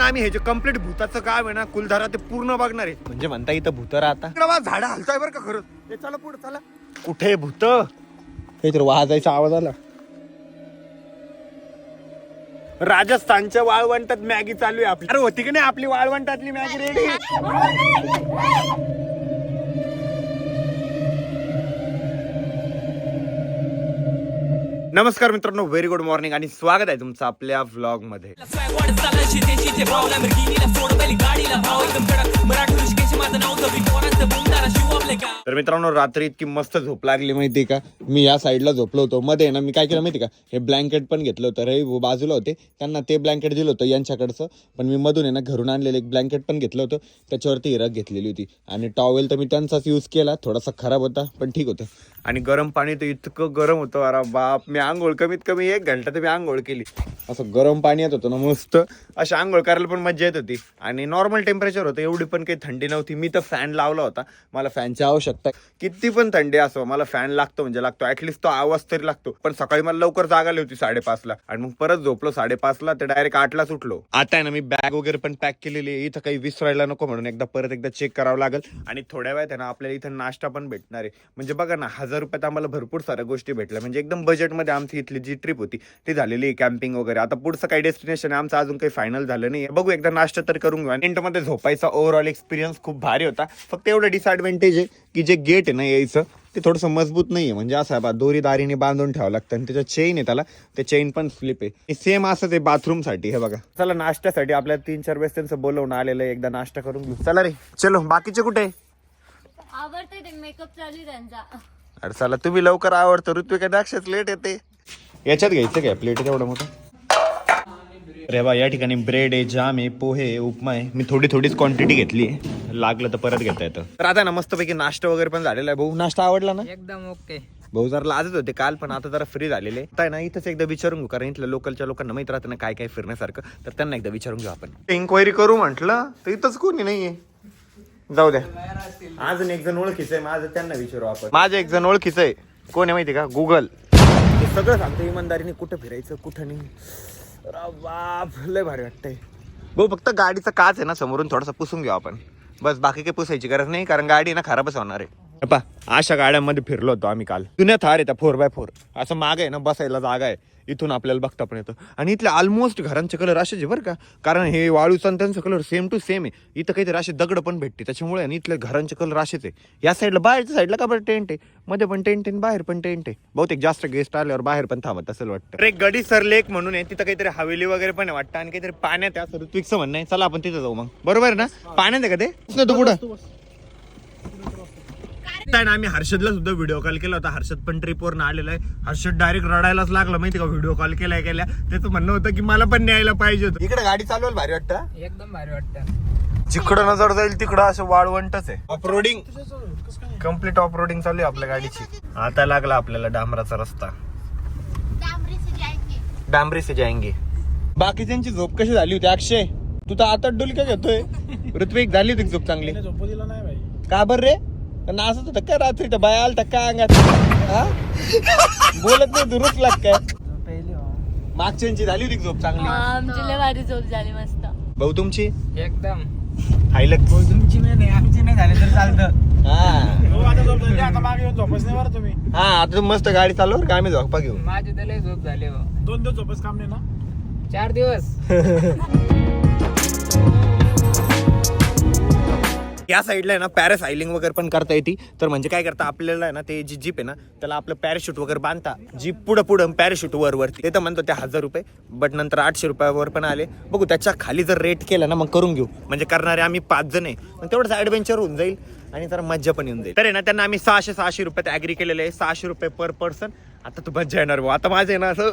आम्ही हे जे कंप्लीट भूताचं काम आहे ना कुलधारा ते पूर्ण बघणार आहे. म्हणजे म्हणता इथं भूत राहता? झाड हलताय बरं का खरंच हे चला पुढे चला. कुठे भूत? काहीतरी वाजायचा आवाज आला. राजस्थानच्या वाळवंटात मॅगी चालू आहे आपली. अरे होती की नाही आपली वाळवंटातली मॅगी रेडी? नमस्कार मित्रांनो व्हेरी गुड मॉर्निंग आणि स्वागत आहे तुमचं आपल्या व्लॉगमध्ये तर तर मित्रांनो रात्री इतकी मस्त झोप लागली माहिती का? मी या साईडला झोपलो होतो. मध्ये ना मी काय केलं माहिती का? हे ब्लँकेट पण घेतलं होतं. रे बाजूला होते. त्यांना ते ब्लँकेट दिलं होतं यांच्याकडचं. पण मी मधून आहे ना घरून आणलेलं एक ब्लँकेट पण घेतलं होतं. त्याच्यावरती हिरक घेतलेली होती. आणि टॉवेल तर मी त्यांचाच यूज केला. थोडासा खराब होता पण ठीक होतं. आणि गरम पाणी तर इतकं गरम होतं अरे बाप मी आंघोळ कमीत कमी एक घंटा तर मी आंघोळ केली. असं गरम पाणी येत होतं ना मस्त. अशी आंघोळ करायला पण मजा येत होती. आणि नॉर्मल टेम्परेचर होतं. एवढी पण काही थंडी नव्हती. मी तर फॅन लावला होता. मला फॅनची आवश्यकता किती पण थंडी असो मला फॅन लागतो म्हणजे लागतो. ऍटलिस्ट तो आवाज तरी लागतो. पण सकाळी मला लवकर जाग आली होती साडेपाचला. आणि मग परत झोपलो साडेपाचला तर डायरेक्ट आठलाच उठलो. आता आहे ना मी बॅग वगैरे पण पॅक केलेली आहे. इथं काही विसरायला नको म्हणून एकदा परत एकदा चेक करावं लागेल. आणि थोड्या वेळात आहे ना आपल्याला इथं नाश्ता पण भेटणार आहे. म्हणजे बघा ना हजार रुपयात आम्हाला भरपूर साऱ्या गोष्टी भेटल्या. म्हणजे एकदम बजेटमध्ये आमची इथली जी ट्रिप होती ती झालेली कॅम्पिंग वगैरे. आता पुढचं काही डेस्टिनेशन आहे आमचं अजून काही फायनल झालं नाही बघू एकदा नाश्ता तर करून घेऊ. टेंटमध्ये झोपायचा ओव्हरऑल एक्सपिरियन्स खूप भारी होता. फक्त एवढं डिसएडव्हान्टेज आहे की जे गेट आहे ना यायचं ते थोडंसं मजबूत नाही आहे म्हणजे असं आहे बा दोरी दारीने बांधून ठेवावं लागतं आणि त्याच्या चेन आहे त्याला ते चेन पण स्लिप आहे. सेम असंच आहे बाथरूमसाठी हे बघा. चला नाश्त्यासाठी आपल्याला तीन चार वेळेस त्यांचं बोलवून आलेलं आहे. एकदा नाश्ता करून घेऊ. चला रे चलो. बाकीचे कुठे? आवडते ते मेकअप चालू त्यांचा. अरे चला तुम्ही लवकर आवडतं. ऋत्विका द्राक्षच लेट येते. याच्यात घ्यायचं काय? प्लेट तेवढं मोठं? अरे बा या ठिकाणी ब्रेड आहे जाम आहे पोहे आहे उपमा आहे. मी थोडी थोडीच क्वांटिटी घेतली आहे. लागलं तर परत घेता येतं. तर आता ना मस्तपैकी नाश्ता वगैरे पण झालेला आहे. भाऊ नाश्ता आवडला ना? एकदम ओके भाऊ जरा लाजत होते काल पण आता जरा फ्री झालेले. आहे ना इथंच एकदा विचारून घेऊ कारण इथल्या लोकलच्या लोकांना माहीत राहतं ना काय काय फिरण्यासारखं. तर त्यांना एकदा विचारून घेऊ आपण. इन्क्वायरी करू म्हटलं तर इथंच कोणी नाहीये. जाऊ द्या. अजून एक जण ओळखीचं आहे माझं त्यांना विचारू आपण. माझं एक जण ओळखीचं आहे. कोण आहे माहिती का? गुगल ते सगळं सांगतो इमानदारीने कुठं फिरायचं कुठं नाही. बाप लय भारी वाटतंय. भाऊ फक्त गाडीचा काच आहे ना समोरून थोडासा पुसून घेऊ आपण. बस बाकी काही पुसायची गरज नाही कारण गाडी ना खराबच होणार आहे. पा अशा गाड्यांमध्ये फिरलो होतो आम्ही काल. जुन्या थार आहे त्या फोर बाय फोर असं माग आहे ना बसायला जागा आहे. इथून आपल्याला बघता पण येतं. आणि इथले ऑलमोस्ट घरांचे कलर असेच आहे बरं का. कारण हे वाळूचा आणि त्यांचा कलर सेम टू सेम आहे. इथं काहीतरी असे दगड पण भेटते त्याच्यामुळे आणि इथले घरांचे कलर असेच आहे. या साईडला बाहेरच्या साईडला का बरं टेंट आहे? मध्ये पण टेंट आहे बाहेर पण टेंट आहे. बहुतेक जास्त गेस्ट आल्यावर बाहेर पण थांबत असेल वाटतं. एक गडी सर लेक म्हणून आहे. तिथं काहीतरी हवेली वगैरे पण आहे वाटतं. आणि काहीतरी पाण्यात आहे. असं ऋत्विकचं म्हणणं आहे. चला आपण तिथं जाऊ मग. बरोबर ना? पाण्यात आहे का ते? पुढं काय ना आम्ही हर्षदला सुद्धा व्हिडिओ कॉल केला होता. हर्षद पण ट्रिपवर आलेला आहे. हर्षद डायरेक्ट रडायलाच लागला माहिती का? व्हिडिओ कॉल केलाय केल्या. त्याचं म्हणणं होतं की मला पण न्यायला पाहिजे होतं. इकडे गाडी चालवायला भारी वाटतं एकदम भारी वाटतं. जिकडं नजर जाईल तिकडं असं वाळवंटच आहे. ऑफरोडिंग कंप्लीट ऑफरोडिंग चालू आहे आपल्या गाडीची. आता लागला आपल्याला डांबराचा रस्ता. डांबरी से जाएंगे बाकीच्यांची झोप कशी झाली होती अक्षय? तू तर आता डुलक्या घेतोय. ऋत्विक झाली होती झोप चांगली? का बर रे? नाचत होता काय रात्री तर बाय आलता काय अंगात हा? बोलत नाही तू रुच लाग काय? मागच्यांची झाली होती झोप चांगली. आमची लय भारी झोप झाली मस्त. भाऊ तुमची? एकदम. हायलक. तुमची नाही आमची नाही झाली तर चालतं. हा. आता मागे येऊन झोपच नाही बरं तुम्ही. हा आता मस्त गाडी चालवर का आम्ही झोपा घेऊ माझी तर लय झोप झाली हो दोन दिवस झोपच काम नाही ना? चार दिवस. या साईडला आहे ना पॅरासायलिंग वगैरे पण करता येते. तर म्हणजे काय करता आपल्याला आहे ना ते जी जीप आहे ना त्याला आपलं पॅराशूट वगैरे बांधता जीप पुढं पुढं पॅराशूट वर वरती ते तर म्हणतो ते हजार रुपये बट नंतर आठशे रुपयावर पण आले. बघू त्याच्याखाली जर रेट केला ना मग करून घेऊ. म्हणजे करणारे आम्ही पाच जण आहे. मग तेवढंच ॲडव्हेंचर होऊन जाईल आणि जरा मज्जा पण येऊन जाईल. तर आहे ना त्यांना आम्ही सहाशे सहाशे रुपयात ॲग्री केलेले आहे. सहाशे रुपये पर पर्सन आता तू मज्जा येणार भाऊ. आता माझं आहे ना असं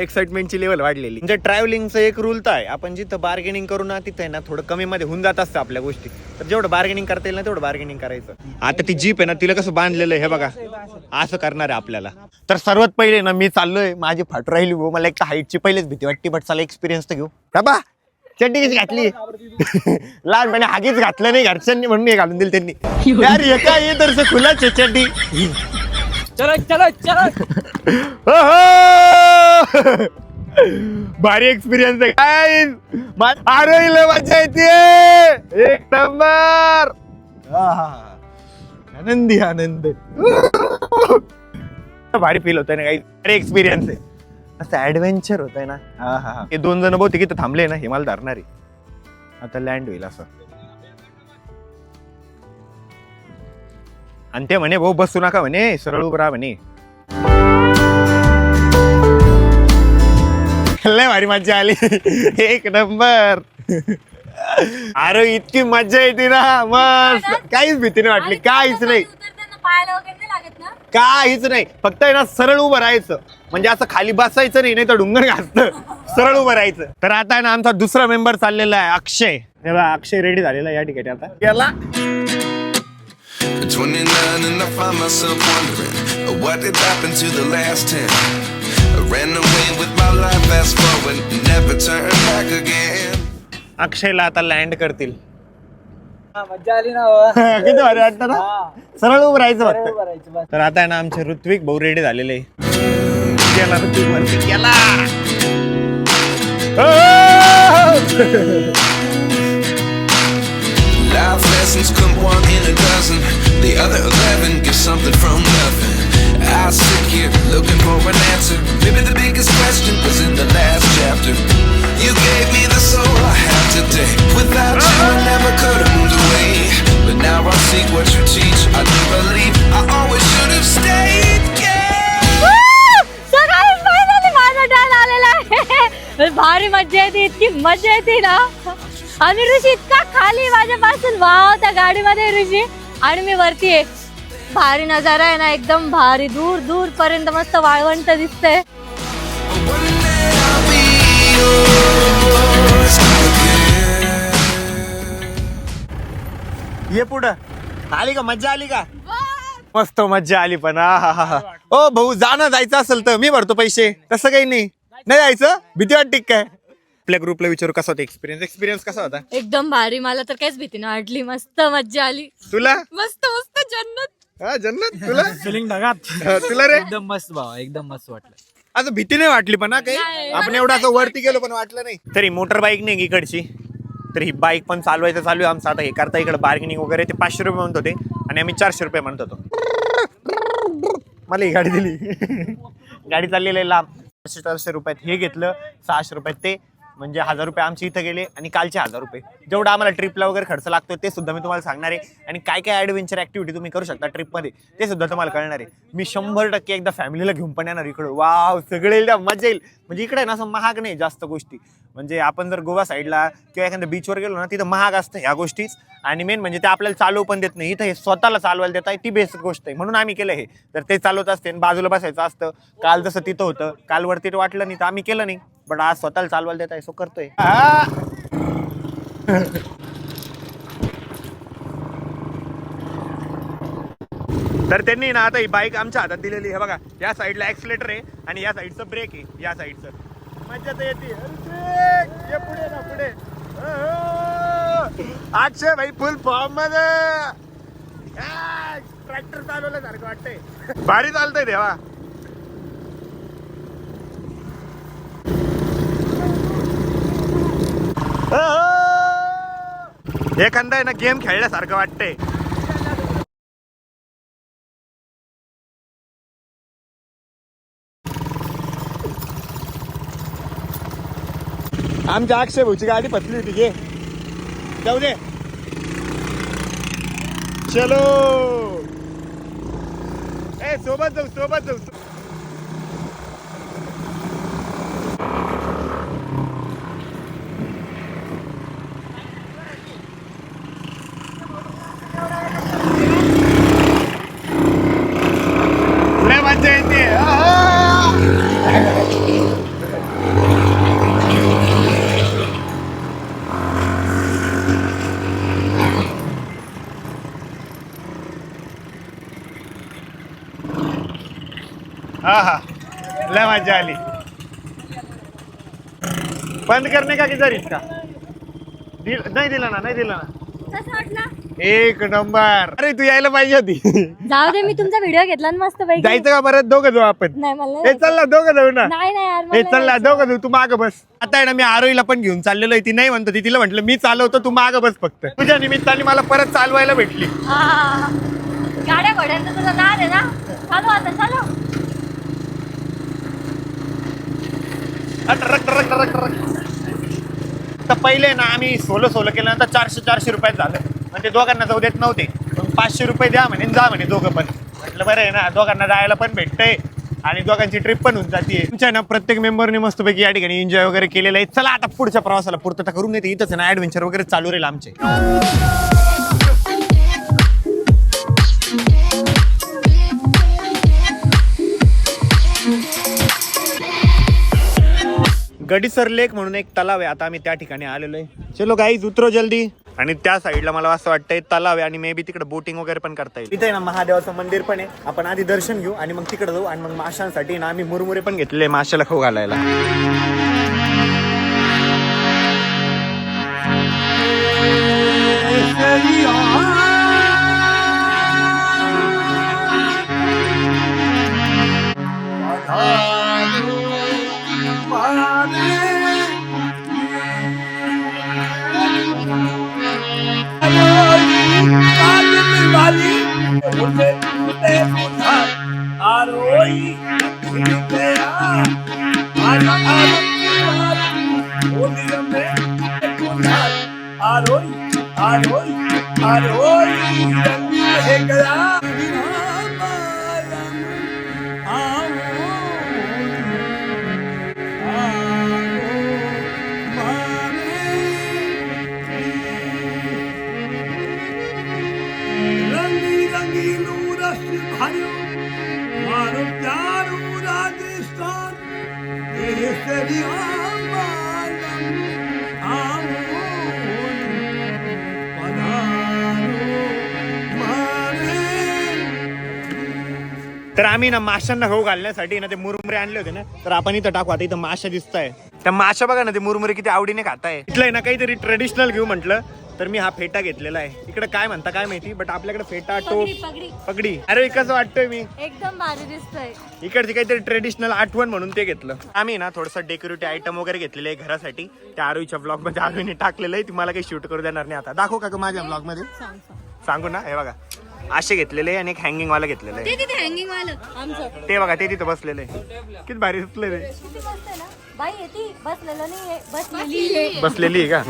एक्साइटमेंटची लेवल वाढलेली. म्हणजे ट्रॅव्हलिंगचं एक रूल तर आहे. आपण जिथं बार्गेनिंग करू ना तिथं आहे ना थोडं कमी मध्ये होऊन जात असतं आपल्या गोष्टी. तर जेवढं बार्गेनिंग करता येईल ना तेवढं बार्गेनिंग करायचं. आता ती जीप आहे ना तिला कसं बांधलेलं आहे हे बघा. असं करणार आहे आपल्याला. तर सर्वात पहिले ना मी चाललोय. माझी फाट राहिली भाऊ. मला एक तर हाईटची पहिलेच भीती वाटते बट चला एक्सपिरियन्स तर घेऊ. बाबा चड्डी कशी घातली? लहानपणी हागीच घातलं नाही घरच्यांनी म्हणून घालून दिली त्यांनी. यार काय हे तर खुलाच आहे चड्डी. चलो चलो चलो. भारी एक्सपिरियन्स आहे. काय मा- अरे लय मजा येते. एक नंबर. आहा. आनंदी आनंद. भारी फील होतंय ना काही भारी एक्सपिरियन्स आहे. असं ऍडव्हेंचर होत आहे ना. हा हा हे दोन जण बहुतेक इथं थांबले ना हे मला धरणार आहे. आता लँड होईल असं. आणि ते म्हणे भाऊ बसू नका म्हणे सरळ उभं राहा म्हणे. लय भारी मजा आली. एक नंबर. अरे इतकी मजा येते ना मस्त. काहीच भीती नाही वाटली काहीच नाही. वगैरे नाही लागत ना? काहीच नाही. फक्त आहे ना सरळ उभं राहायचं. म्हणजे असं खाली बसायचं नाही नाही तर डुंगर घासतं. सरळ उभं राहायचं. तर आता आहे ना आमचा दुसरा मेंबर चाललेला आहे अक्षय. हे बघा, अक्षय रेडी झालेला आहे या ठिकाणी आता. याला. At 29 and I find myself wondering uh, what did happen to the last 10. I ran away with my life, fast forward, never turn back again. अक्षयला आता लँड करतील मज्जा आली ना हो. किती भारी वाटतं ना सरळ उभं राहायचं बस तर आता आहे ना आमचे ऋत्विक भाऊ रेडी झालेले गेला ऋत्विक वरती गेला Life lessons come one in a dozen. The other 11 get something from nothing. I sit here looking for an answer. Maybe the biggest question was in the last chapter. You gave me the soul I have today. Without you, I never could have moved away. But now I see what you teach. I do believe I always should have stayed. Yeah. सकाळी finally माझा turn आलेला आहे भारी मजा येते इतकी मजा येते ना आणि ऋषी खाली माझ्यापासून. वाव त्या गाडीमध्ये ऋषी. आणि मी वरती आहे. भारी नजारा आहे ना एकदम भारी. दूर दूर पर्यंत मस्त वाळवंट दिसतंय. ये पुढं. आली का? मज्जा आली का? मस्त मज्जा आली पण हा ओ भाऊ जाणं जायचं असेल तर मी भरतो पैसे. तसं काही नाही. नाही जायचं? भीती वाटते काय आपल्या ग्रुपला विचारू कसा होता एक्सपिरियन्स एक्सपिरियन्स कसा होता? एकदम भारी. मला तर काहीच भीती नाही वाटली. मस्त मज्जा आली. तुला? मस्त मस्त जन्नत. हा जन्नत? तुला? फिलिंग ढगात. हा, तुला रे? एकदम मस्त भाव एकदम मस्त वाटलं. असं भीती नाही वाटली पण हा काही? नाही. आपण एवढं असं वरती गेलो पण वाटलं नाही. तरी मोटर बाईक नाही इकडची. तर ही बाईक पण चालवायचं चालू आहे आमचं. आता हे करता इकडे बार्गेनिंग वगैरे ते पाचशे रुपये म्हणत होते. आणि आम्ही चारशे रुपये म्हणत होतो. मला ही गाडी दिली. गाडी चाललेली आहे लांब. चारशे चारशे रुपयात हे घेतलं. सहाशे रुपयात ते. म्हणजे हजार रुपये आमचे इथं गेले आणि कालचे हजार रुपये. जेवढा आम्हाला ट्रिपला वगैरे खर्च लागतो ते सुद्धा मी तुम्हाला सांगणार आहे. आणि काय काय ॲडव्हेंचर ॲक्टिव्हिटी तुम्ही करू शकता ट्रिपमध्ये ते सुद्धा तुम्हाला कळणार आहे. मी शंभर टक्के एकदा फॅमिलीला घेऊन पण येणार इकडं. वाव सगळे एकदा मजा येईल. म्हणजे इकडे ना असं महाग नाही जास्त गोष्टी. म्हणजे आपण जर गोवा साईडला किंवा एखाद्या बीचवर गेलो ना तिथं महाग असतं ह्या गोष्टीच. आणि मेन म्हणजे ते आपल्याला चालवू पण देत नाही. इथं हे स्वतःला चालवायला देत आहे ती बेस्ट गोष्ट आहे. म्हणून आम्ही केलं हे. तर ते चालवत असते आणि बाजूला बसायचं असतं. काल जसं तिथं होतं काल वरती वाटलं नाही तर आम्ही केलं नाही. पण आज स्वतःला चालवायला देत आहे सो करतोय. तर त्यांनी ना आता ही बाईक आमच्या हातात दिलेली आहे. बघा या साईडला ऍक्सिलेटर आहे आणि या साईडचं ब्रेक आहे या साईडचं मज्जा तर येते. ये पुढे ना पुढे. अहो! अक्षय भाई फुल फॉर्ममध्ये. ट्रॅक्टर चालवल्यासारखं वाटतंय. भारी चालतंय देवा. एखादा आहे ना गेम खेळल्यासारखं वाटतंय. आमच्या अक्षय भाऊची गाडी पतली होती घे जाऊ दे. चलो. ए सोबत जाऊ सोबत जाऊ लय मजा येते आहा! हा हा लय मजा आली. बंद करणे का किधर इसका दिल, नहीं दिला ना नहीं दिला ना. कसं वाटलं? एक नंबर. अरे तू यायला पाहिजे होती. जाऊ दे मी तुमचा व्हिडिओ घेतला ना मस्त पैकी. जायचं का परत? दोघं जाऊ आपण. नाही मला हे नाही चल ना दोघं जाऊ ना. नाही नाही यार, हे नाही चल ना जायचं. दोघं जाऊ. तू माग बस. आता आहे ना मी आरोईला पण घेऊन चाललेलो आहे. ती नाही म्हणतो ती तिला म्हटलं मी चालवतो तू माग बस फक्त. तुझ्या निमित्ताने मला परत चालवायला भेटली. गाड्या घोड्यांचं तुझं नाद आहे ना? चालू आता चालू. Truck truck truck truck. तर पहिले ना आम्ही सोलो सोलो केल्यानंतर चारशे चारशे रुपयात झालं. म्हणजे ते दोघांना जाऊ देत नव्हते. पण पाचशे रुपये द्या म्हणे जा म्हणे दोघं पण. म्हटलं बरं आहे ना दोघांना जायला पण भेटतंय आणि दोघांची ट्रिप पण होऊन जाते. तुमच्या ना प्रत्येक मेंबरने मस्तपैकी या ठिकाणी एन्जॉय वगैरे केलेलं आहे. चला आता पुढच्या प्रवासाला पूर्तता करून येते इथंच ना ऍडव्हेंचर वगैरे चालू राहील आमचे. गडीसर लेक म्हणून एक तलाव आहे. आता आम्ही त्या ठिकाणी आलेलो आहे. चलो गाईज उतरो जल्दी. आणि त्या साईडला मला असं वाटतंय तलाव आहे आणि मे बी तिकडे बोटिंग वगैरे पण करता येईल. इथे ना महादेवाचं मंदिर पण आहे. आपण आधी दर्शन घेऊ आणि मग तिकडे जाऊ आणि मग माशांसाठी ना आम्ही मुरमुरे पण घेतले माशाला खाऊ घालायला. উঠে উঠে ওঠা আর ওই আর আর আর ওই আর ওই আর तर आम्ही ना माशांना खाऊ घालण्यासाठी ना ते मुरमुरे आणले होते ना तर आपण इथं टाकू. आता इथं माशा दिसत आहे त्या माशा बघा ना ते मुरमुरे किती आवडीने खाताय. इथलं आहे ना काहीतरी ट्रेडिशनल घेऊ म्हटलं तर मी हा फेटा घेतलेला आहे. इकडे काय म्हणता काय माहिती बट आपल्याकडे फेटा टोप पगडी अरे कसं वाटतंय मी? एकदम भारी दिसतोय. इकडची काहीतरी ट्रेडिशनल आठवण म्हणून ते घेतलं. आम्ही ना थोडंसं डेकोरेटिव्ह आयटम वगैरे घेतलेले आहे घरासाठी. त्या आरोईच्या ब्लॉगमध्ये आरोईने टाकलेलं आहे. ती मला काही शूट करू देणार नाही आता. दाखवू का ग माझ्या ब्लॉगमध्ये? सांगू ना हे बघा. असे घेतलेले आहे आणि एक हँगिंग वाला घेतलेलं आहे. ते तिथे हँगिंग वालं आमचं. ते बघा ते तिथं बसलेले आहे. किती भारी किती आहे ना बाई येते बसलेलं नाही बसलेली आहे. बसलेली आहे का?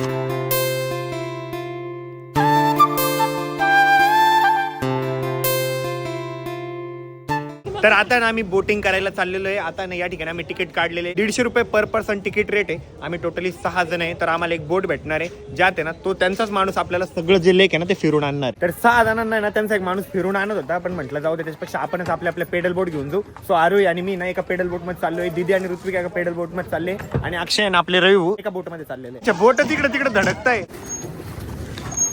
तर आता ना आम्ही बोटिंग करायला चाललेलो आहे. आता ना या ठिकाणी आम्ही तिकीट काढलेले आहे. दीडशे रुपये पर पर्सन तिकीट रेट आहे. आम्ही टोटली सहा जण आहे. तर आम्हाला एक बोट भेटणार आहे. ज्यात आहे ना तो त्यांचाच माणूस आपल्याला सगळं जे लेक आहे ना ते फिरून आणणार. तर सहा जणांना ना त्यांचा एक माणूस फिरून आणत होता. पण म्हटलं जाऊ दे त्याच्यापेक्षा आपणच आपले आपले पेडल बोट घेऊन जाऊ. सो आरोही आणि मी ना एका पेडल बोटमध्ये चाललोय. दिदी आणि ऋत्विक एका पेडल बोटमध्ये चालले. आणि अक्षय आणि आपले रवी एका बोटमध्ये चाललेले. बोट तिकडे तिकडे धडकताय.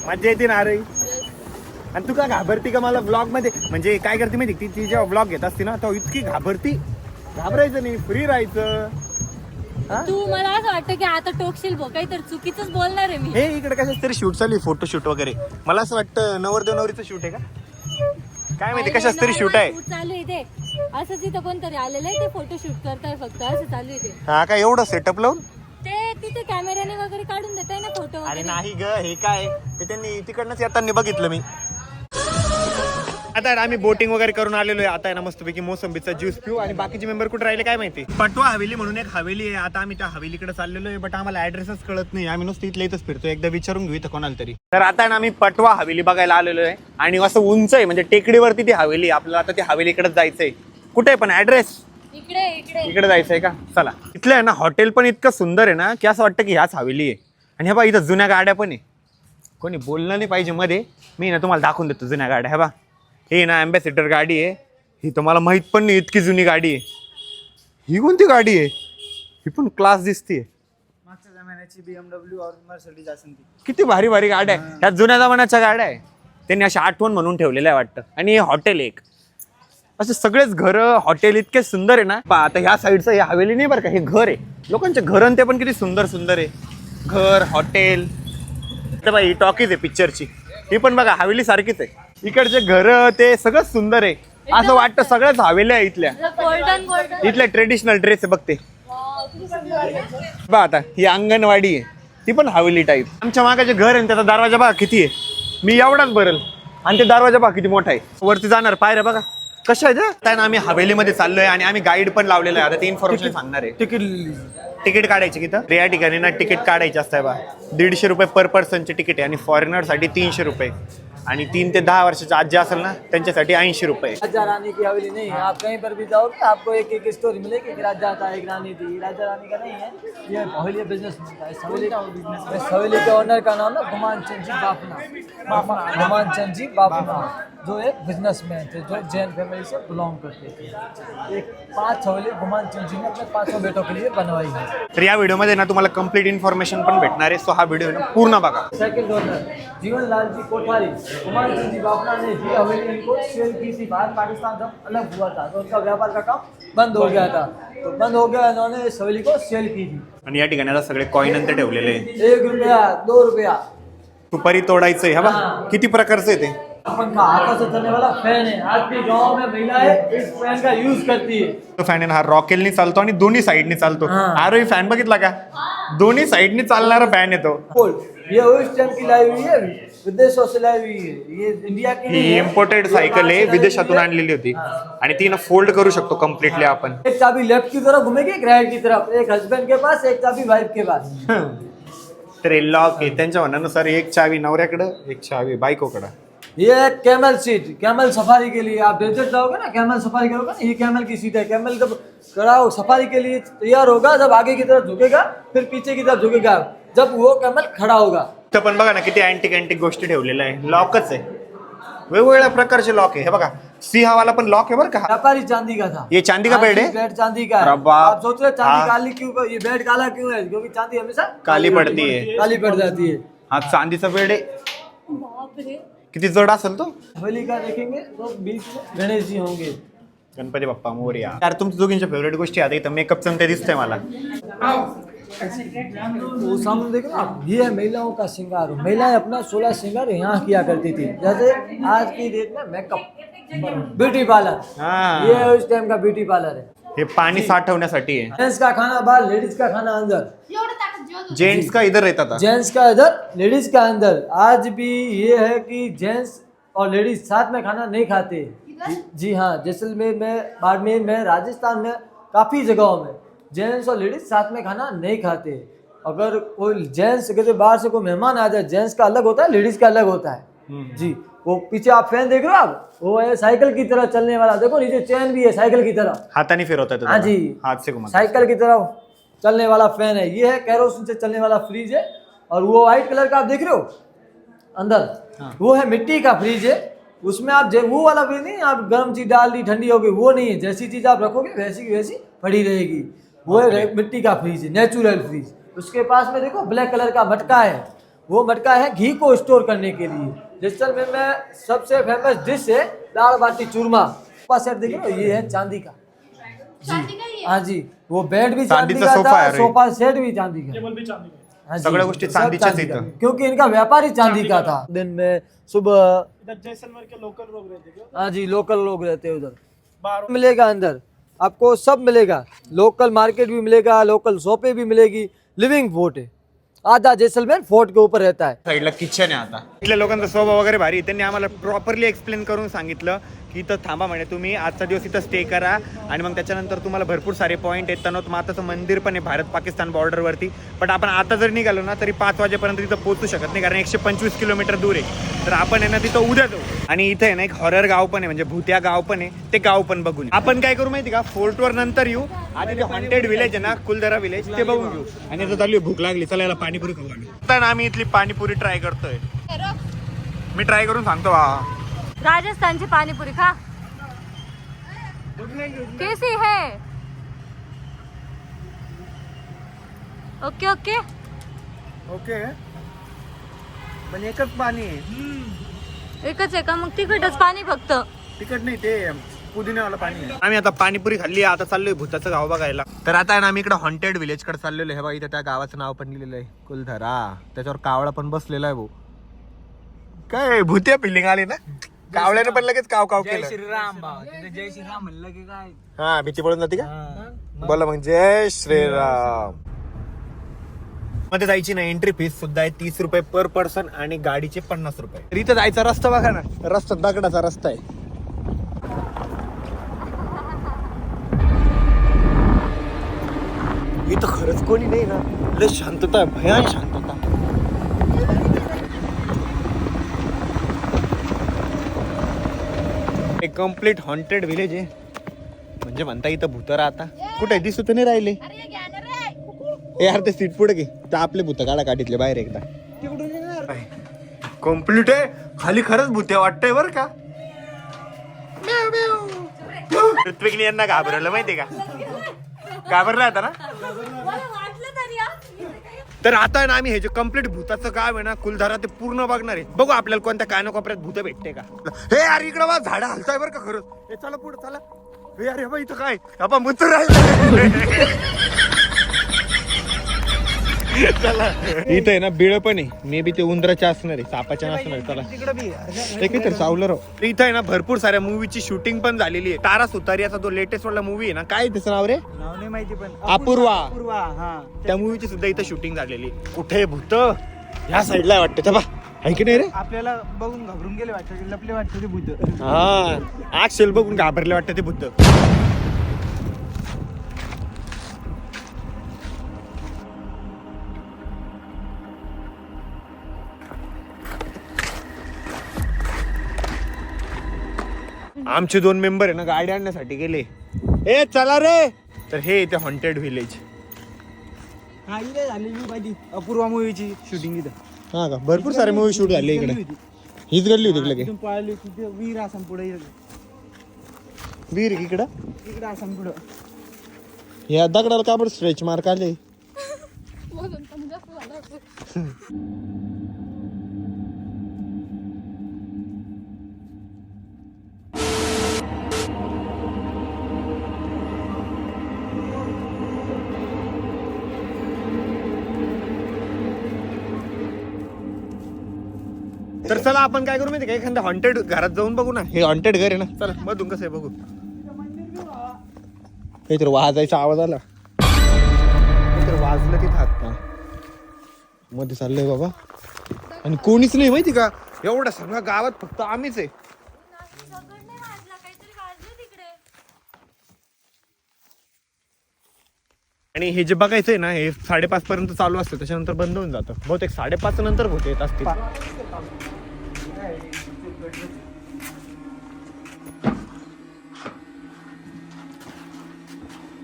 मजा येते ना आरोही आणि तू का घाबरती का मला ब्लॉगमध्ये? म्हणजे काय करते माहिती ती ती जेव्हा ब्लॉग घेत असते ना तेव्हा इतकी घाबरती. घाबरायचं नाही फ्री राहायचं. हा? तू मला असं वाटतं की आता टोकशील भो काहीतरी चुकीच बोलणार आहे मी. हे इकडे कशाच तरी शूट चालू फोटो शूट वगैरे. मला असं वाटतं नवरदेव नवरीचं शूट आहे का? काय माहिती कशाच तरी शूट आहे. चालू आहे ते. असं तिथं कोणतरी आलेलं आहे ते फोटो शूट करताय फक्त असं चालू आहे ते. हा काय एवढं सेटअप लावून? ते तिथे कॅमेऱ्याने वगैरे काढून देत आहे ना फोटो अरे नाही ग हे काय? ते त्यांनी तिकडनंच येताना बघितलं मी. आता आम्ही बोटिंग वगैरे करून आलेलो आहे. आता आहे ना मस्तपैकी मोसंबीचा ज्यूस पिऊ आणि बाकीचे मेंबर कुठे राहिले काय माहिती? पटवा हवेली म्हणून एक हवेली आहे. आता आम्ही त्या हवेलीकडे चाललेलो आहे बट आम्हाला ऍड्रेसच कळत नाही. आम्ही नुसतं इथल्या इथंच फिरतो एकदा विचारून घेऊ इथं कोणाला तरी. तर आता ना आम्ही पटवा हवेली बघायला आलेलो आहे. आणि असं उंच आहे म्हणजे टेकडीवरती ती हवेली. आपल्याला आता त्या हवेलीकडे जायचंय. कुठे आहे पण ऍड्रेस इकडे इकडे. इकडे जायचंय का? चला. इथलं आहे ना हॉटेल पण इतकं सुंदर आहे ना की असं वाटतं की ह्याच हवेली आहे. आणि हे बा इथं जुन्या गाड्या पण आहे. कोणी बोललं नाही पाहिजे मध्ये. मी ना तुम्हाला दाखवून देतो जुन्या गाड्या. हे बा. हे ना अँबॅसिडर गाडी आहे. ही तुम्हाला माहीत पण नाही इतकी जुनी गाडी आहे. ही कोणती गाडी आहे? ही पण क्लास दिसते मागच्या जमान्याची बीएमडब्ल्यू और मर्सडीज असेल ती. किती भारी भारी गाड्या आहे. ह्या जुन्या जमान्याच्या गाड्या आहे. त्यांनी अशी आठवण म्हणून ठेवलेल्या आहे वाटतं. आणि हे हॉटेल एक. असे सगळेच घरं हॉटेल इतके सुंदर आहे ना. पा आता ह्या साईडचं हे हवेली नाही बरं का? हे घर आहे. लोकांचे घर ते पण किती सुंदर सुंदर आहे. घर हॉटेल. इथं बाई टॉकीज आहे पिक्चरची ही पण बघा हवेली सारखीच आहे. इकडचे घर ते सगळं सुंदर आहे. असं वाटतं सगळ्याच हवेल्या आहे इथल्या. इथल्या ट्रेडिशनल ड्रेस आहे बघते बघा आता ही अंगणवाडी आहे. ती पण हवेली टाईप आमच्या मागाचे घर आहे त्याचा दरवाजा बघा किती आहे. मी एवढाच भरल. आणि ते दरवाजा बघा किती मोठा आहे. वरती जाणार पायऱ्या बघा. कशा आहे त्या? त्या ना आम्ही हवेलीमध्ये चाललोय आणि आम्ही गाईड पण लावलेलं आहे. आता ते इन्फॉर्मेशन सांगणार आहे. तिकीट तिकीट काढायची किती या ठिकाणी ना तिकीट काढायची असतं बा. दीडशे रुपये पर पर्सनचे तिकीट आहे आणि फॉरेनरसाठी तीनशे रुपये. आणि तीन ते दहा वर्षाच्या आजी असेल ना त्यांच्यासाठी ऐंशी रुपये. राजा रानी की हवेली नहीं है आप कहीं पर भी जाओगे आपको एक एक स्टोरी मिलेगी कि राजा था एक रानी थी। राजा रानी का नहीं है ये हवेली बिजनेस है इस हवेली का बिजनेस इस हवेली के ओनर का नाम है गुमान चंद जी बापना। गुमान चंद जी बापना जो एक बिजनेसमैन थे जो जैन फैमिली से बिलोंग करते थे। एक पांच हवेली गुमान चंद जी ने अपने पांचों बेटों के लिए बनवाई है। तर या व्हिडिओमध्ये ना तुम्हाला कंप्लीट इन्फॉर्मेशन पण भेटणार आहे सो हा व्हिडिओ ना पूर्ण बघा. सेकंड ओनर जीवन लाल जी कोठारी। सिंह जी बापना ने जी हवेली इनको सेल की थी। बाहर पाकिस्तान जब अलग हुआ था तो उनका व्यापार का काम बंद हो गया था। तो बंद हो गया इन्होंने इस हवेली को सेल की थी। आणि या ठिकाणी आता सगळे कॉइन अंत ठेवलेले आहे एक रुपया दो रुपया। सुपारी तोडायचं आहे हा बा. किती प्रकारचं आहे ते? पंखा हाथों से चलने वाला फैन है आज भी गाँव में महिलाएं इस फैन का यूज करती है तो फॅन आहे ना हा रॉकेलनी चालतो आणि दोन्ही साईडनी चालतो. हा. अरे फॅन बघितला का? दोन्ही साईडनी चालणारा फॅन येतो बोल ये उस टाइम की लाई हुई है विदेशों से लाई हुई है ये इंडिया की ही है। इम्पोर्टेड सायकल आहे विदेशातून आणलेली होती. आणि ती ना फोल्ड करू शकतो कम्प्लिटली आपण. एक चाबी लेफ्ट की तरफ घूमेगी एक राइट की तरफ. एक हस्बैंड के पास एक चाबी वाइफ के पास. तर हे लॉक आहे. त्यांच्या म्हणण्यानुसार एक चावी नवऱ्याकडं एक चावी बायकोकडं. ये कैमल सीट कैमल सफारी के लिए आप डेजर्ट जाओगे ना? कैमल सफारी करोगे ना? ये कैमल की सीट है कैमल जब हो सफारी के लिए तैयार होगा. जब आगे की तरफ झुकेगा फिर पीछे की तरफ झुकेगा. जब वो कैमल खड़ा होगा. तर पण बघा ना किती अँटिक अँटिक गोष्टी ठेवलेल्या आहे. लॉकच आहे. वेगवेगळ्या प्रकारचे लॉक आहे. हे बघा सिंहावाला पण लॉक आहे बरं का? व्यापारी चांदी का था? ये चांदी का बेड? है? बेड चांदी का? अरे है बाप। आप सोच रहे हैं चांदी हाँ। काली क्यों ये बेड काला क्यों है? क्योंकि चांदी हमेशा काली पडती है. काली पड़ जाती है. हा चांदीचा बेड. आहे किती जड असेल तो? हवेली का देखेंगे? तो बीच में गणेश जी होंगे. गणपती बाप्पा मोरया. यार तुमच्या दोघींच्या फेवरेट गोष्टी आता इथं मेकअपचं ते दिसतंय मला. वो सामने देखो आप, ये है महिलाओं का श्रृंगार महिलाएँ अपना सोलह श्रृंगार यहाँ किया करती थी। जैसे आज की डेट में मेकअप ब्यूटी पार्लर ये उस टाइम का ब्यूटी पार्लर है। हे पाणी साठवण्यासाठी आहे जेंट्स का खाना बाहर लेडीज़ का खाना अंदर। जेंट्स का इधर रहता था। जेंट्स का इधर लेडीज़ का अंदर। आज भी ये है कि जेंट्स और लेडीज़ साथ में खाना नहीं खाते। जी हाँ जैसलमेर में बाड़मेर में राजस्थान में काफ़ी जगहों में। जेंट्स और लेडीज़ साथ में खाना नहीं खाते। अगर कोई जेंट्स अगर बाहर से कोई मेहमान आ जाए जेंट्स का अलग होता है लेडीज़ का अलग होता है। जी वो पीछे आप फ़ैन देख रहे हो आप? वो है साइकिल की तरह चलने वाला। देखो नीचे चैन भी है साइकिल की तरह। हाताने फिरवता येतो हाँ जी। हात से घुमा साइकिल की तरफ़ चलने वाला फ़ैन है। ये है कैरोसिन से चलने वाला फ्रिज है। और वो व्हाइट कलर का आप देख रहे हो? अंदर। हाँ। वो है मिट्टी का फ्रिज है। उसमें आप जे- वो वाला फ्रिज नहीं आप गर्म चीज़ डाल दी ठंडी होगी वो नहीं है। जैसी चीज़ आप रखोगे वैसी की वैसी पड़ी रहेगी। वो है मिट्टी का फ्रिज नेचुरल फ्रिज उसके पास में देखो ब्लैक कलर का मटका है। वो मटका है घी को स्टोर करने के लिए। जैसलमेर में सबसे फ़ेमस डिश है दाल बाटी चूरमा। सेट देख रहे हो ये है चांदी का। जी। हाँ जी। वो बेड भी चांदी का सोफा था सोफा सेट भी चांदी का। टेबल चांदी का हाँ। सगळ्या गोष्टी चांदीच्याच इथं. क्योंकि इनका व्यापार ही चांदी का था। दिन में सुबह इधर जैसलमेर के लोकल लोग रहते हाँ जी लोकल लोग रहते हैं उधर। मिलेगा अंदर। आपको सब मिलेगा। लोकल मार्केट भी मिलेगा लोकल शॉपें भी मिलेगी लिविंग फोर्ट है। आधा जैसलमेर फोर्ट के ऊपर रहता है। साईडला किचन आहे आता। इथल्या लोकांचा स्वभाव वगैरे भारी त्यांनी आम्हाला प्रॉपरली एक्सप्लेन करून सांगितलं. की इथं थांबा म्हणे तुम्ही आजचा दिवस इथं स्टे करा. आणि मग त्याच्यानंतर तुम्हाला भरपूर सारे पॉईंट आहेत. तनोत माताचं मंदिर पण आहे भारत पाकिस्तान बॉर्डरवरती पण आपण आता जर निघालो ना तरी पाच वाजेपर्यंत तिथं पोहोचू शकत नाही कारण एकशे पंचवीस किलोमीटर दूर आहे. तर आपण आहे ना तिथं उद्या जाऊ. आणि इथे आहे ना एक हॉरर गाव पण आहे म्हणजे भूत्या गाव पण आहे. ते गाव पण बघून. आपण काय करू माहिती का? फोर्टवर नंतर येऊ. आधी ते हॉन्टेड विलेज आहे ना कुलदरा विलेज ते बघून घेऊ. आणि आता चालू भूक लागली. चला याला पाणीपुरी खाऊ आम्ही आम्ही इथली पाणीपुरी ट्राय करतोय. मी ट्राय करून सांगतो बा राजस्थानची पाणीपुरी खा. कैसी है. Okay okay. ओके. पण एकच पाणी आहे. एकच आहे का? मग तिखटच पाणी फक्त. तिकट नाही ते पुदिन्यावाला पाणी आहे. आम्ही आता पाणीपुरी खाल्ली आता चाललोय भूताचं गाव बघायला. तर आता आहे ना आम्ही इकडे हॉन्टेड विलेजकडे चाललेलो आहे. हे बघा इथे त्या गावाचं नाव पण लिहिलेलं आहे कुलधरा. त्याच्यावर कावळा पण बसलेला आहे भाऊ. काय भूत्या फिलिंग आली ना? कावळ्याने पण लगेच काव काव केलं. श्रीराम भाव जय श्रीराम म्हणलं की काय? हा भीती पडून जाते का? बोला मग जय श्रीराम. मध्ये जायची ना एंट्री फीस सुद्धा आहे तीस रुपये पर पर्सन आणि गाडीचे पन्नास रुपये. तर इथं जायचा रस्ता बघा ना रस्ता दगडाचा रस्ता आहे. इथं खरंच कोणी नाही ना लय शांतता आहे भयान शांतता. एक कंप्लीट हॉन्टेड विलेज आहे. म्हणजे म्हणता इथं भूत राहता कुठे दिसत नाही राहिले. ए यार ते सीट पुढे घे. तर आपले भूत काढा काढितले बाहेर एकदा. कंप्लीट आहे. खाली खरंच भूत वाटतंय बरं का? ऋत्विकने यांना घाबरवलं माहितीये का? घाबरला आता ना? तर आता ना आम्ही हे जे कंप्लीट भूताचं गाव आहे ना कुलधारा ते पूर्ण बघणार आहे. बघू आपल्याला कोणत्या कानाकोपऱ्यात भूत भेटते का. हे यार इकडे बा झाडं हलताय बरं का खरंच. हे चला पुढे चला. हे यार हे बा इथं काय? आपण मुत राहिलं इथं आहे ना बिळ पण आहे. मे बी ते उंदराच्या असणार आहे. सापाच्या नसणार आहे. चला. एक तर सावलं राव इथं आहे ना भरपूर साऱ्या मूवीची शूटिंग पण झालेली आहे. तारा सुतारियाचा जो लेटेस्ट वाला मूवी आहे ना. काय त्याचं नाव रे? नाव नाही माहिती पण अपूर्वा पूर्वा हा. त्या मूवीची सुद्धा इथं शूटिंग झालेली आहे. कुठे भूत? ह्या साईडला वाटतं. चला आहे की नाही रे? आपल्याला बघून घाबरून गेले वाटतं लपले वाटतं ते भूत. हा. आग शेल बघून घाबरले वाटतं ते बुद्ध आमचे दोन मेंबर आहे ना गाडी आणण्यासाठी गेले. ए चला रे! तर हे इथे हॉन्टेड विलेज हा इथे झालेली पाहिजे अपूर्वा मूवीची शूटिंग इथं. हा का? भरपूर सारे मूवी शूट झाले इकडे. हीच गल्ली होती लगे इथून पळाली तिथे वीर आसाम पुढे वीर इकडं? इकडे आसाम पुढं. या दगडाला का बरं स्ट्रेच मार्क आले तर चला आपण काय करू माहिती का? एखाद्या हॉन्टेड घरात जाऊन बघू ना. हे हॉन्टेड घर आहे ना. चला मधून कसं आहे बघू. काहीतरी वाजायचा आवाज आला. काहीतरी वाजलं तिथं आता मध्ये चाललंय बाबा. आणि कोणीच नाही माहिती का? एवढ्या सगळ्या गावात फक्त आम्हीच आहे. आणि हे जे बघायचंय ना हे साडेपाच पर्यंत चालू असतं. त्याच्यानंतर बंद होऊन जातं. बहुतेक साडेपाच नंतर होते येत असतील.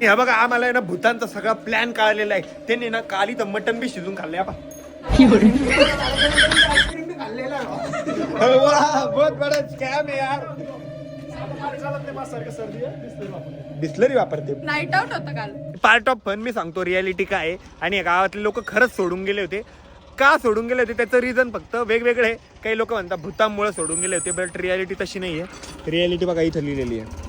हे बघा आम्हाला ना भूतांचा सगळा प्लॅन कळलेला आहे. त्यांनी ना काली तर मटन बी शिजून खाल्ले बा वाह, बहुत बडा स्कॅम आहे यार. बिस्लरी वापरते. नाईट आउट होतं काल. पार्ट ऑफ फन मी सांगतो रियालिटी काय आहे. आणि या गावातले लोक खरंच सोडून गेले होते. का सोडून गेले होते? त्याचं रिझन फक्त वेगवेगळे. आहे. काही लोक म्हणतात भूतांमुळे सोडून गेले होते. बट रियालिटी तशी नाही आहे रियालिटी बघा इथं लिहिलेली आहे.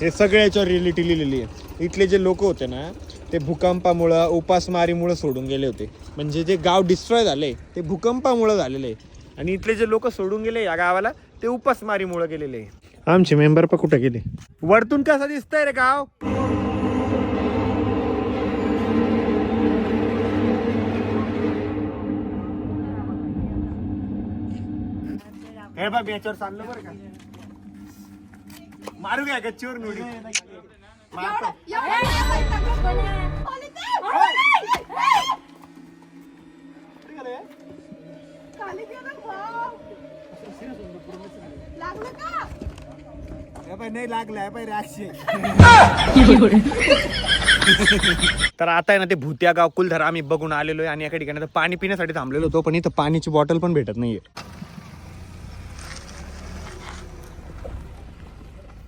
हे सगळ्याच्यावर रियालिटी लिहिलेली आहे. इथले जे लोक होते ना ते भूकंपामुळं उपासमारीमुळं सोडून गेले होते. म्हणजे जे गाव डिस्ट्रॉय झाले ते भूकंपामुळं झालेले. आहे आणि इथले जे लोक सोडून गेले या गावाला ते उपासमारीमुळं गेलेले. आहे आमचे मेंबर पण कुठे गेले? वरतून कसं दिसतंय रे गाव? हे बघ याच्यावर चाललं बरं का. मारू काय गच्चीवर नोडी? मारतो. हे? नाही. लागलाय तर आता आहे ना ते भूत्या गाव कुलधरा आम्ही बघून आलेलो आहे आणि एका ठिकाणी पाणी पिण्यासाठी थांबलेलो होतो पण इथं पाण्याची बॉटल पण भेटत नाहीये.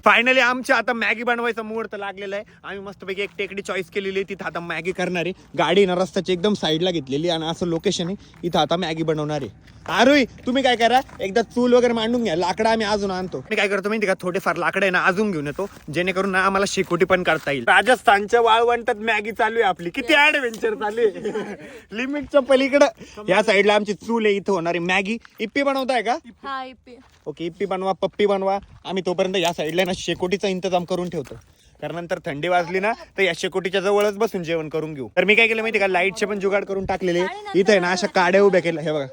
फायनली आमच्या आता मॅगी बनवायचा मुहूर्त लागलेला आहे. आम्ही मस्तपैकी एक टेकडी चॉईस केलेली आहे. तिथं आता मॅगी करणार आहे. गाडी ना रस्त्याची एकदम साईडला घेतलेली आणि असं लोकेशन आहे. इथं आता मॅगी बनवणार आहे. अरुई तुम्ही काय करा? एकदा चूल वगैरे मांडून घ्या. लाकडं आम्ही अजून आणतो. मी काय करतो माहिती का? थोडेफार लाकडं आहे ना अजून घेऊन येतो. जेणेकरून ना आम्हाला शेकोटी पण करता येईल. राजस्थानच्या वाळवंटात मॅगी चालू आहे आपली. किती ऍडव्हेंचर चालू आहे. लिमिटच्या पलीकडं. या साईडला आमची चूल आहे. इथं होणारी मॅगी इप्पी बनवताय का? हा इपी ओके इप्पी बनवा पप्पी बनवा. आम्ही तोपर्यंत या साईडला ना शेकोटीचा इंतजाम करून ठेवतो. कारण नंतर थंडी वाजली ना तर या शेकोटीच्या जवळच बसून जेवण करून घेऊ. तर मी काय केलं माहिती का? लाईटचे पण जुगाड करून टाकलेले. इथं आहे ना अशा काड्या उभ्या केल्या. हे बघा.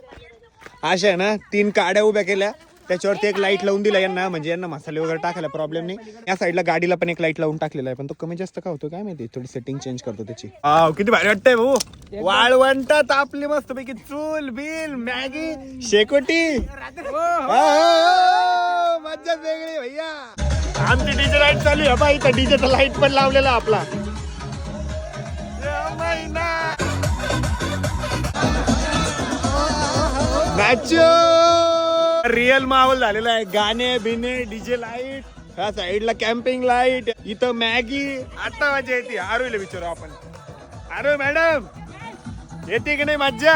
अशा आहे ना तीन काड्या उभ्या केल्या. त्याच्यावरती एक लाइट लावून दिला यांना म्हणजे यांना मसाले वगैरे टाकायला प्रॉब्लेम नाही. या साईडला गाडीला पण एक लाइट लावून टाकलेला आहे पण तो कमी जास्त का होतो? काय माहिती थोडी सेटिंग चेंज करतो त्याची. किती भारी वाटतंय भाऊ. वाळवंटात आपली मस्त पैकी चूल बिल मॅगी शेकोटी. आ, मज्जाच वेगळी भैया. आमची डीजे लाइट चालू आहे बाई इथं डीजेचा लाइट पण लावलेला आपला. रिअल माहोल झालेला आहे. गाणे बिने डीजे लाइट ह्या साईडला कॅम्पिंग लाइट इथं मॅगी. आता मजा येते. आरोईला विचारू आपण. आरोय मॅडम. येते की नाही मज्जा?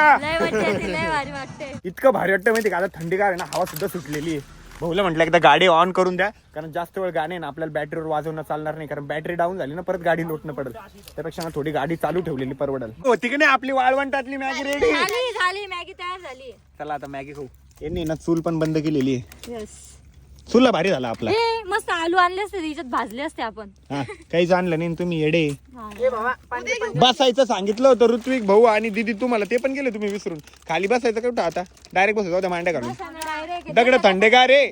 इतकं भारी वाटतं माहिती का? आता थंडीगार आहे ना हवा सुद्धा सुटलेली आहे. भाऊला म्हटलं एकदा गाडी ऑन करून द्या. कारण जास्त वेळ गाणे ना आपल्याला बॅटरीवर वाजवणं चालणार नाही. कारण बॅटरी डाऊन झाली ना परत गाडी लोटणं पडेल. त्यापेक्षा ना थोडी गाडी चालू ठेवलेली परवडेल. हो तिकडे आपली वाळवंटातली मॅगी रेडी झाली मॅगी तयार झाली. चला आता मॅगी खाऊ. यांनी ना चूल पण बंद केलेली आहे. यस चुला भारी झाला आपला. ए मस्त आलू आणले असते त्याच्यात भाजले असते आपण. हा काहीच आणलं नाही तुम्ही येडे. बसायचं सांगितलं होतं ऋत्विक भाऊ आणि दीदी तुम्हाला ते पण गेले तुम्ही विसरून. खाली बसायचं कुठं आता? डायरेक्ट बसायचं होत्या मांड्या काढून. दगड थंडे का रे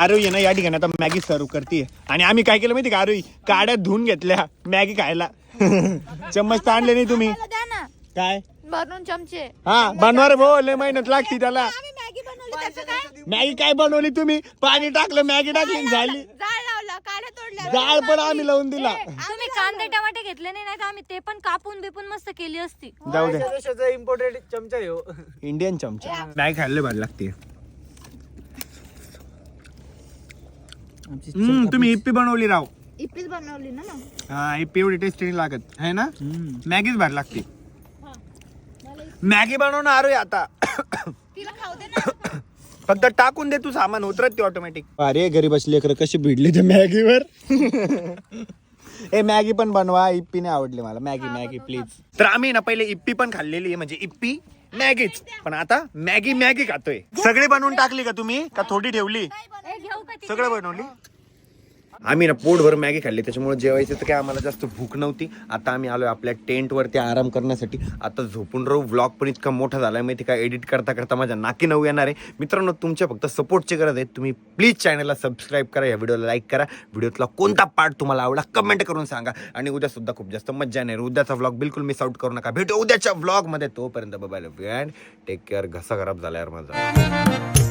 आरोही आहे ना या ठिकाणी आता मॅगी सर्व करते आणि आम्ही काय केलं माहिती का आरोही? काड्या धुवून घेतल्या मॅगी खायला. चम्मच तर आणले नाही तुम्ही. द्या ना. काय? भरून चमचे. हा बनवा रे भाऊ लय मेहनत लागती त्याला. आम्ही मॅगी बनवली त्याचं काय? मॅगी काय बनवली तुम्ही? पाणी टाकलं मॅगी टाकली आणि झाली. जाळ लावलं जाळ पण आम्ही लावून दिला. तुम्ही कांदे टमाटे घेतले नाही नाही तर आम्ही ते पण कापून बिपून मस्त केली असती. जाऊ दे. देशाचा इम्पोर्टेड चमचा आहे हो. इंडियन चमचा. मॅगी खायला भारी लागते. हम्म, तुम्ही इप्पी बनवली राव. इप्पीच बनवली ना हा इप्पी एवढी टेस्टी नाही लागत है ना? मॅगीच भारी लागते. मॅगी बनवणार आरोय आता. तिला खाऊ दे ना. फक्त टाकून दे तू सामान उतरत ते ऑटोमॅटिक अरे घरी बसली लेकर कशी भिडली ते मॅगीवर? ए मॅगी पण बनवा इप्पी नाही आवडली मला. मॅगी मॅगी प्लीज तर आम्ही ना पहिले इप्पी पण खाल्लेली आहे म्हणजे इप्पी मॅगीच. पण आता मॅगी मॅगी खातोय. सगळी बनवून टाकली का तुम्ही? का थोडी ठेवली? ए, घेऊ का ती? सगळं बनवली? आम्ही ना पोटभर मॅगी खाल्ली त्याच्यामुळे जेवायचं तर काय आम्हाला जास्त भूक नव्हती. आता आम्ही आलो आपल्या टेंटवरती आराम करण्यासाठी. आता झोपून राहू व्लॉग पण इतका मोठा झालाय माहिती का? एडिट करता करता माझ्या नाकी नऊ येणार आहे. मित्रांनो तुमच्या फक्त सपोर्टची गरज आहे. तुम्ही प्लीज चॅनलला सबस्क्राईब करा या व्हिडिओला लाईक करा. व्हिडिओतला कोणता पार्ट तुम्हाला आवडला कमेंट करून सांगा. आणि उद्या सुद्धा खूप जास्त मजा येणार उद्याचा व्लॉग बिलकुल मिस आउट करू नका. भेटू उद्याच्या व्लॉगमध्ये तोपर्यंत बघायला बाय टेक केअर घसा खराब झाला यार माझा.